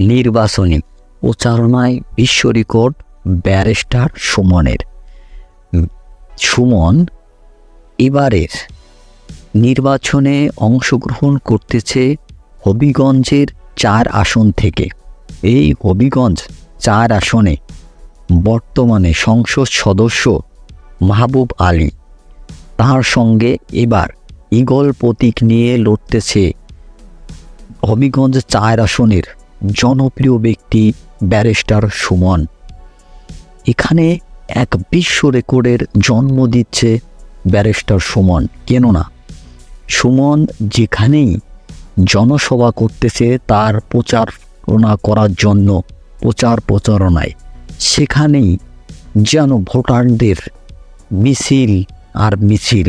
নির্বাচনী প্রচারণায় বিশ্ব রেকর্ড ব্যারিস্টার সুমনের। সুমন এবারের নির্বাচনে অংশগ্রহণ করতেছে হবিগঞ্জের চার আসন থেকে। এই হবিগঞ্জ চার আসনে বর্তমানে সংসদ সদস্য মাহবুব আলী। তার সঙ্গে এবার ইগল প্রতীক নিয়ে লড়তেছে হবিগঞ্জ চার আসনের জনপ্রিয় ব্যক্তি ব্যারিস্টার সুমন। এখানে এক বিশ্ব রেকর্ডের জন্ম দিচ্ছে ব্যারিস্টার সুমন, কেননা সুমন যেখানেই জনসভা করতেছে, তার প্রচারণা করার জন্য প্রচার প্রচারণায়, সেখানেই যেন ভোটারদের মিছিল আর মিছিল।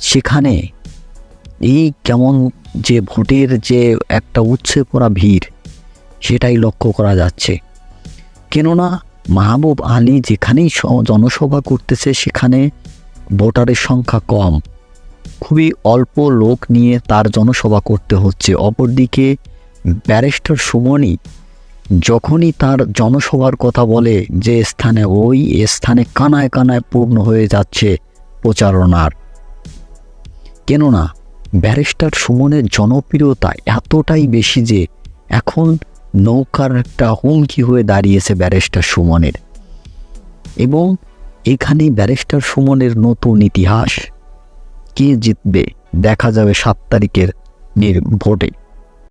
সেখানে এই কেমন যে ভোটের যে একটা উচ্ছে পড়া ভিড়, সেটাই লক্ষ্য করা যাচ্ছে। কেননা মাহবুব আলী যেখানেই জনসভা করতেছে, সেখানে ভোটারের সংখ্যা কম। খুবই অল্প লোক নিয়ে তার জনসভা করতে হচ্ছে। অপরদিকে ব্যারিস্টার সুমনই যখনই তার জনসভার কথা বলে যে স্থানে ওই স্থানে কানায় কানায় পূর্ণ হয়ে যাচ্ছে প্রচারণার। কেননা ব্যারিস্টার সুমনের জনপ্রিয়তা এতটাই বেশি যে এখন নৌকার একটা হুমকি হয়ে দাঁড়িয়েছে ব্যারিস্টার সুমনের। এবং এখানে ব্যারিস্টার সুমনের নতুন ইতিহাস। কে জিতবে দেখা যাবে সাত তারিখের ভোটে